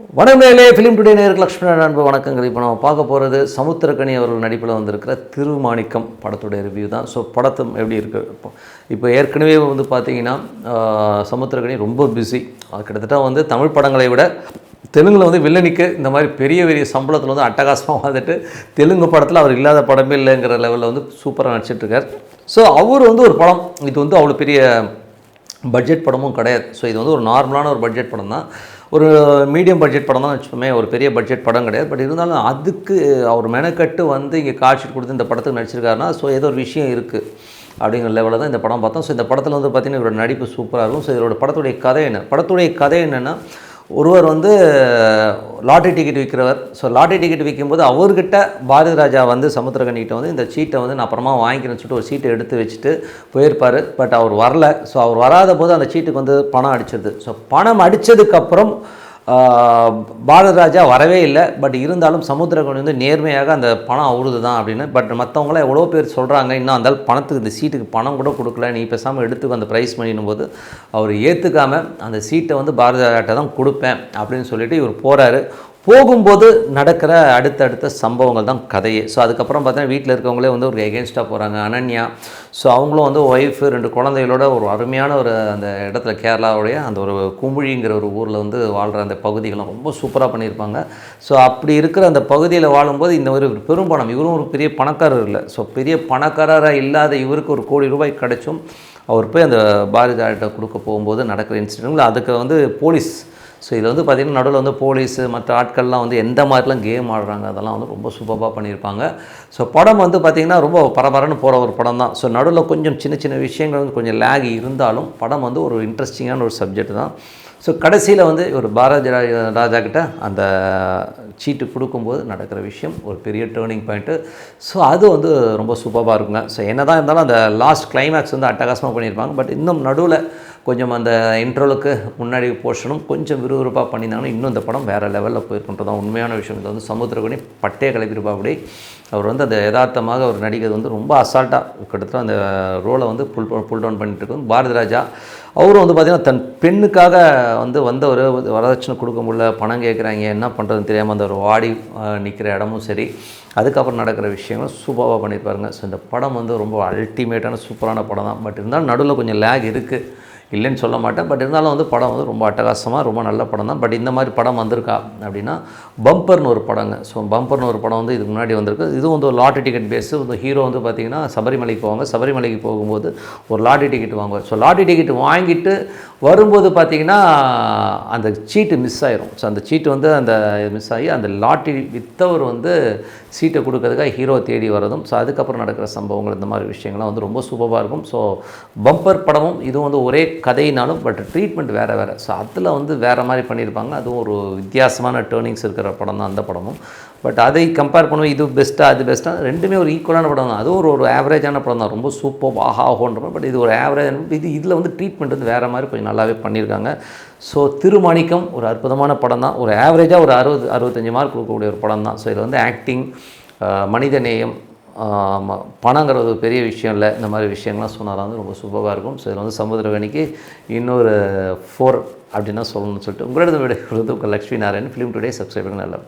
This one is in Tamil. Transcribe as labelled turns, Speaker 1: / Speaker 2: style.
Speaker 1: வணக்கங்களே ஃபிலிம் டுடே நேருக்கு லக்ஷ்மண அன்பு வணக்கங்கள். இப்போ நம்ம பார்க்க போகிறது சமுத்திரக்கணி அவர்கள் நடிப்பில் வந்திருக்கிற திருமாணிக்கம் படத்துடைய ரிவ்யூ தான். ஸோ படத்தும் எப்படி இருக்குது இப்போ இப்போ ஏற்கனவே வந்து பார்த்தீங்கன்னா சமுத்திரக்கணி ரொம்ப பிஸி கிட்டத்தட்ட வந்து தமிழ் படங்களை விட தெலுங்கில் வந்து வில்லனிக்கு இந்த மாதிரி பெரிய பெரிய சம்பளத்தில் வந்து அட்டகாசமாக வந்துட்டு தெலுங்கு படத்தில் அவர் இல்லாத படமே இல்லைங்கிற லெவலில் வந்து சூப்பராக நடிச்சிட்ருக்கார் ஸோ அவர் வந்து ஒரு படம். இது வந்து அவ்வளோ பெரிய பட்ஜெட் படமும் கிடையாது. ஸோ இது வந்து ஒரு நார்மலான ஒரு பட்ஜெட் படம் தான் ஒரு மீடியம் பட்ஜெட் படம் தான் வச்சுக்கோமே ஒரு பெரிய பட்ஜெட் படம் கிடையாது. பட் இருந்தாலும் அதுக்கு அவர் மெனக்கட்டு வந்து இங்கே காட்சி கொடுத்து இந்த படத்துக்கு நடிச்சிருக்காருன்னா ஸோ ஏதோ ஒரு விஷயம் இருக்குது அப்படிங்கிற லெவலில் தான் இந்த படம் பார்த்தோம். ஸோ இந்த படத்தில் வந்து பார்த்திங்கன்னா இவரோட நடிப்பு சூப்பராக இருக்கும். ஸோ இதோட படத்துடைய கதை என்ன? படத்துடைய கதை என்னென்னா ஒருவர் வந்து லாட்ரி டிக்கெட் விற்கிறவர். ஸோ லாட்ரி டிக்கெட் விற்கும்போது அவர்கிட்ட பாரதி ராஜா வந்து சமுத்திரகனிகிட்ட வந்து இந்த சீட்டை வந்து நான் அப்புறமா வாங்கிக்கிறேன்னு சொல்லிட்டு ஒரு சீட்டை எடுத்து வச்சுட்டு போயிருப்பார். பட் அவர் வரல. ஸோ அவர் வராத போது அந்த சீட்டுக்கு வந்து பணம் அடிச்சிருது. ஸோ பணம் அடித்ததுக்கப்புறம் பாரதராஜா வரவே இல்லை பட் இருந்தாலும் சமுத்திரகனி வந்து நேர்மையாக அந்த பணம் அவருது தான் அப்படின்னு. பட் மற்றவங்களாம் எவ்வளோ பேர் சொல்கிறாங்க இன்னும் அந்த பணத்துக்கு இந்த சீட்டுக்கு பணம் கூட கொடுக்கல நீ பேசாமல் எடுத்துக்கு அந்த ப்ரைஸ் பண்ணிடும் போது அவர் ஏற்றுக்காமல் அந்த சீட்டை வந்து பாரதராஜாட்ட தான் கொடுப்பேன் அப்படின்னு சொல்லிட்டு இவர் போகிறாரு போகும்போது நடக்கிற அடுத்தடுத்த சம்பவங்கள் தான் கதையே. ஸோ அதுக்கப்புறம் பார்த்தீங்கன்னா வீட்டில் இருக்கவங்களே வந்து ஒரு எகேன்ஸ்டாக போகிறாங்க அனன்யா. ஸோ அவங்களும் வந்து ஒய்ஃபு ரெண்டு குழந்தைகளோட ஒரு அருமையான ஒரு அந்த இடத்துல கேரளாவுடைய அந்த ஒரு குமுழிங்கிற ஒரு ஊரில் வந்து வாழ்கிற அந்த பகுதிகளும் ரொம்ப சூப்பராக பண்ணியிருப்பாங்க. ஸோ அப்படி இருக்கிற அந்த பகுதியில் வாழும்போது இந்த ஒரு பெரும்பணம். இவரும் ஒரு பெரிய பணக்காரர் இல்லை. ஸோ பெரிய பணக்காரராக இல்லாத இவருக்கு ஒரு கோடி ரூபாய் கிடைச்சும் அவர் போய் அந்த பாரதியார்கிட்ட கொடுக்க போகும்போது நடக்கிற இன்சிடென்ட்கள் அதுக்கு வந்து போலீஸ் ஸோ இதில் வந்து பார்த்திங்கன்னா நடுவில் வந்து போலீஸு மற்ற ஆட்கள்லாம் வந்து எந்த மாதிரிலாம் கேம் ஆடுறாங்க அதெல்லாம் வந்து ரொம்ப சூப்பராக பண்ணியிருப்பாங்க. ஸோ படம் வந்து பார்த்திங்கன்னா ரொம்ப பரபரன்னு போகிற ஒரு படம் தான். ஸோ நடுவில் கொஞ்சம் சின்ன சின்ன விஷயங்கள் வந்து கொஞ்சம் லேக் இருந்தாலும் படம் வந்து ஒரு இன்ட்ரெஸ்டிங்கான ஒரு சப்ஜெக்ட் தான். ஸோ கடைசியில் வந்து ஒரு பாரதி ராஜா கிட்ட அந்த சீட்டு கொடுக்கும்போது நடக்கிற விஷயம் ஒரு பெரிய டேர்னிங் பாயிண்ட்டு ஸோ அது வந்து ரொம்ப சூப்பராக இருக்குங்க. ஸோ என்ன தான் இருந்தாலும் அந்த லாஸ்ட் கிளைமேக்ஸ் வந்து அட்டகாசமாக பண்ணியிருப்பாங்க. பட் இன்னும் நடுவில் கொஞ்சம் அந்த இன்ட்ரோலுக்கு முன்னாடி போர்ஷனும் கொஞ்சம் விறுவிறுப்பாக பண்ணியிருந்தாங்கன்னா இன்னும் இந்த படம் வேறு லெவலில் போயிருக்குன்றது தான் உண்மையான விஷயம். இது வந்து சமுத்திரகுணி பட்டே கிளப்பியிருப்பா அப்படி அவர் வந்து அந்த யதார்த்தமாக அவர் நடிக்கிறது வந்து ரொம்ப அசால்ட்டாக கிட்டத்தட்ட அந்த ரோலை வந்து புல் புல் டவுன் பண்ணிட்டு இருக்கும் பாரதி ராஜா அவரும் வந்து பார்த்திங்கன்னா தன் பெண்ணுக்காக வந்து வந்தவர் வரதட்சணை கொடுக்க முடியல பணம் கேட்குறாங்க என்ன பண்ணுறதுன்னு தெரியாமல் அந்த ஒரு வாடி நிற்கிற இடமும் சரி. அதுக்கப்புறம் நடக்கிற விஷயங்களும் சூப்பராக பண்ணியிருப்பாருங்க. ஸோ இந்த படம் வந்து ரொம்ப அல்டிமேட்டான சூப்பரான படம் தான். பட் இருந்தாலும் நடுவில் கொஞ்சம் லேக் இருக்குது இல்லைன்னு சொல்ல மாட்டேன். பட் இருந்தாலும் வந்து படம் வந்து ரொம்ப அட்டகாசமாக ரொம்ப நல்ல படம் தான். பட் இந்த மாதிரி படம் வந்திருக்கா அப்படின்னா பம்பர்னு ஒரு படங்க. ஸோ பம்பர்னு ஒரு படம் வந்து இதுக்கு முன்னாடி வந்திருக்கு. இது வந்து ஒரு லாட்டரி டிக்கெட் பேஸு இந்த ஹீரோ வந்து பார்த்திங்கன்னா சபரிமலைக்கு போவாங்க. சபரிமலைக்கு போகும்போது ஒரு லாட்டரி டிக்கெட் வாங்குவார். ஸோ லாட்டரி டிக்கெட் வாங்கிட்டு வரும்போது பார்த்திங்கன்னா அந்த சீட்டு மிஸ் ஆயிரும். ஸோ அந்த சீட்டு வந்து அந்த மிஸ் ஆகி அந்த லாட்டரி வித்தவர் வந்து சீட்டை கொடுக்கறதுக்காக ஹீரோ தேடி வரதும் ஸோ அதுக்கப்புறம் நடக்கிற சம்பவங்கள் இந்த மாதிரி விஷயங்கள்லாம் வந்து ரொம்ப சூப்பராக இருக்கும். ஸோ பம்பர் படமும் இதுவும் வந்து ஒரே கதையினாலும் பட் ட்ரீட்மெண்ட் வேறு வேறு. ஸோ அதில் வந்து வேறு மாதிரி பண்ணியிருப்பாங்க. அதுவும் ஒரு வித்தியாசமான டேர்னிங்ஸ் இருக்கிற படம் தான் அந்த படமும். பட் அதை கம்பேர் பண்ணுவோம் இது பெஸ்ட்டாக அது பெஸ்ட்டாக ரெண்டுமே ஒரு ஈக்குவலான படம் தான். அதுவும் ஒரு ஒரு ஆவரேஜான படம் தான். ரொம்ப சூப்பர் ஆஹா ஆகோன்ற பட் இது ஒரு ஆவரேஜ் இது இதில் வந்து ட்ரீட்மெண்ட் வந்து வேறு மாதிரி கொஞ்சம் நல்லாவே பண்ணியிருக்காங்க. ஸோ திருமாணிக்கம் ஒரு அற்புதமான படம் தான். ஒரு ஆவரேஜாக ஒரு அறுபது அறுபத்தஞ்சு மார்க் கொடுக்கக்கூடிய ஒரு படம் தான். ஸோ இதில் வந்து ஆக்டிங் மனித நேயம் பணங்கிறது ஒரு பெரிய விஷயம் இல்லை. இந்த மாதிரி விஷயங்கள்லாம் சொன்னால் வந்து ரொம்ப சூப்பராக இருக்கும். ஸோ இதில் வந்து சமுதிரவேணிக்கு இன்னொரு ஃபோர் அப்படின்னா சொல்லணும்னு சொல்லிட்டு உங்களிடம் விட உங்கள் Lakshmi Narayan film today subscribe நல்லா